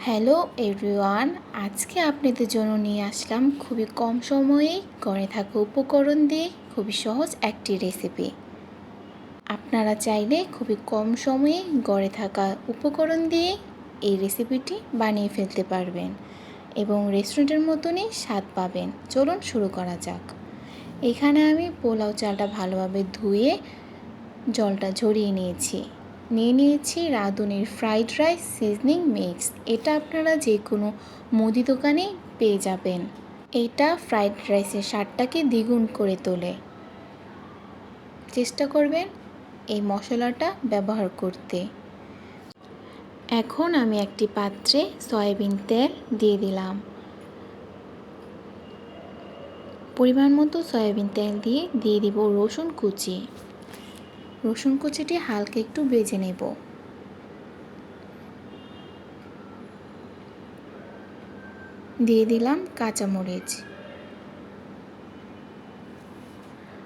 Hello everyone, আজকে আপনাদের জন্য নিয়ে আসলাম খুবই কম সময়ে ঘরে থাকা উপকরণ দিয়ে খুবই সহজ একটি রেসিপি আপনারা চাইলে খুবই কম সময়ে ঘরে থাকা উপকরণ দিয়ে এই রেসিপিটি বানিয়ে ফেলতে পারবেন এবং রেস্টুরেন্টের মতনই স্বাদ পাবেন। চলুন শুরু করা যাক। এখানে আমি পোলাও চালটা ভালোভাবে ধুয়ে জলটা ঝরিয়ে নিয়েছি। নিয়ে নিয়েছি। রাঁধুনির ফ্রাইড রাইস সিজনিং মিক্স এটা আপনারা যে কোনো মুদি দোকানে পেয়ে যাবেন। এটা ফ্রাইড রাইসের স্বাদটাকে দ্বিগুণ করে তোলে। চেষ্টা করবেন এই মশলাটা ব্যবহার করতে। এখন আমি একটি পাত্রে সয়াবিন তেল দিয়ে দিলাম। পরিমাণ মতো সয়াবিন তেল দিয়ে দিয়ে দিব রসুন কুচি। রসুন কুচিটি হালকা একটু বেজে নেব। দিয়ে দিলাম কাঁচামরিচ।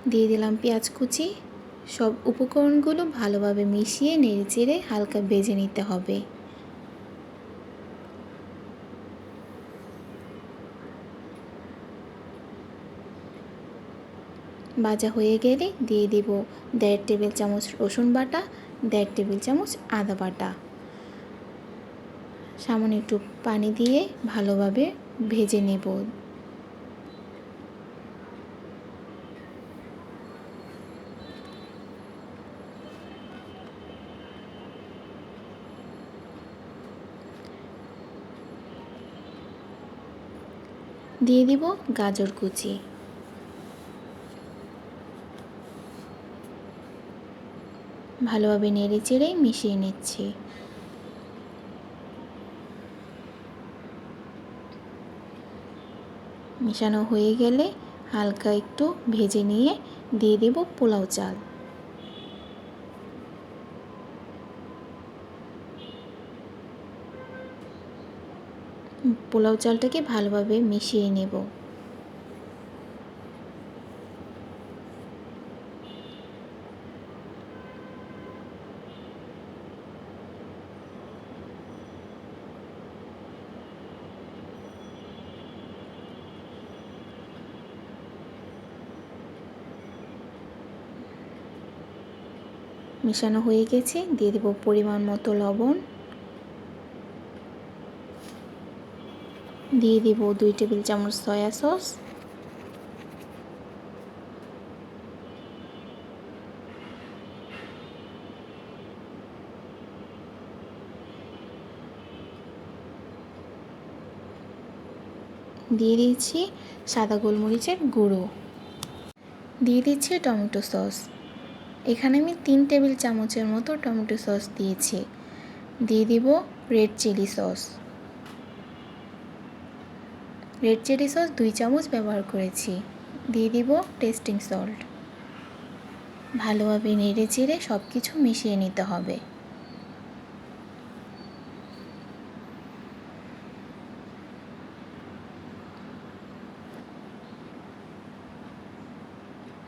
দিয়ে দিলাম পেঁয়াজ কুচি। সব উপকরণগুলো ভালোভাবে মিশিয়ে নেড়ে চেড়ে হালকা বেজে নিতে হবে। ভাজা হয়ে গেলে দিয়ে দেব দেড় টেবিল চামচ রসুন বাটা, দেড় টেবিল চামচ আদা বাটা। সামান্য একটু পানি দিয়ে ভালোভাবে ভেজে নেব। দিয়ে দিব গাজর কুচি। ভালোভাবে নেড়ে চেড়ে মিশিয়ে নিচ্ছি। মেশানো হয়ে গেলে হালকা একটু ভেজে নিয়ে দিয়ে দেব পোলাও চাল। পোলাও চালটাকে ভালোভাবে মিশিয়ে নেব। মেশানো হয়ে গেছে। দিয়ে দেব পরিমাণ মতো লবণ। দিয়ে দিব দুই টেবিল চামচ সয়া সস। দিয়ে দিচ্ছি সাদা গোলমরিচের গুঁড়ো। দিয়ে দিচ্ছি টমেটো সস। এখানে আমি তিন টেবিল চামচের মতো টমেটো সস দিয়েছি। দিয়ে দিব red chilli sauce. Red chilli sauce দুই চামচ ব্যবহার করেছি। দিয়ে দিব টেস্টিং সল্ট। ভালোভাবে নেড়ে চেড়ে সব কিছু মিশিয়ে নিতে হবে।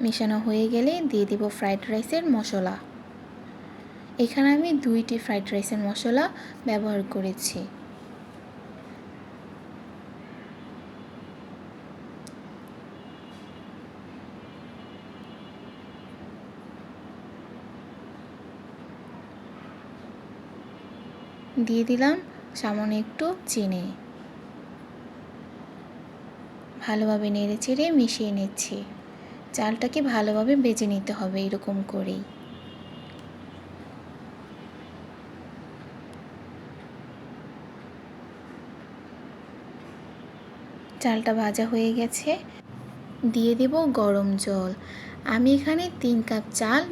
মেশানো হয়ে গেলে দিয়ে দিব ফ্রাইড রাইসের মশলা। এখানে আমি দুইটি ফ্রাইড রাইসের মশলা ব্যবহার করেছি। দিয়ে দিলাম সামান্য একটু চিনি। ভালোভাবে নেড়ে চেড়ে মিশিয়ে নিচ্ছি। চালটাকে ভালোভাবে বেজে নিতে হবে এরকম করেই। চালটা ভাজা হয়ে গেছে। দিয়ে দেব গরম জল। আমি এখানে তিন কাপ চাল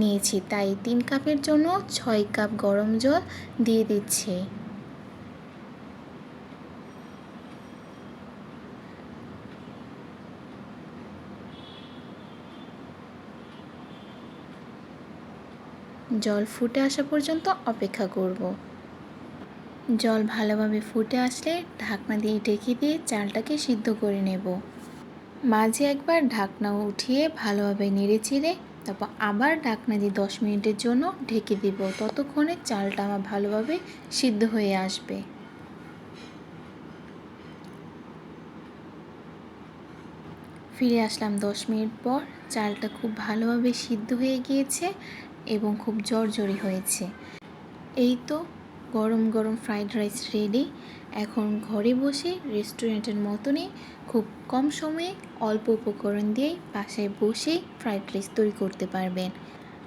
নিয়েছি, তাই তিন কাপের জন্য ছয় কাপ গরম জল দিয়ে দিচ্ছি। জল ফুটে আসা পর্যন্ত অপেক্ষা করব। জল ভালোভাবে ফুটে আসলে ঢাকনা দিয়ে ঢেকে দিয়ে চালটাকে সিদ্ধ করে নেব। মাঝে একবার ঢাকনা উঠিয়ে ভালোভাবে নেড়ে চিড়ে তারপর আবার ঢাকনা দিয়ে দশ মিনিটের জন্য ঢেকে দিব। ততক্ষণে চালটা আমার ভালোভাবে সিদ্ধ হয়ে আসবে। ফিরে আসলাম দশ মিনিট পর। চালটা খুব ভালোভাবে সিদ্ধ হয়ে গিয়েছে। এবং খুব জর্জরি হয়েছে। এই তো গরম গরম ফ্রাইড রাইস রেডি এখন ঘরে বসে রেস্টুরেন্টের মতনই খুব কম সময়ে অল্প উপকরণ দিয়েই বাসায় বসেই ফ্রাইড রাইস তৈরি করতে পারবেন।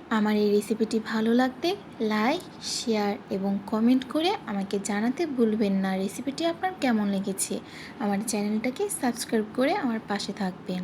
আমার এই রেসিপিটি ভালো লাগলে লাইক শেয়ার এবং কমেন্ট করে আমাকে জানাতে ভুলবেন না। রেসিপিটি আপনার কেমন লেগেছে? আমার চ্যানেলটাকে সাবস্ক্রাইব করে আমার পাশে থাকবেন।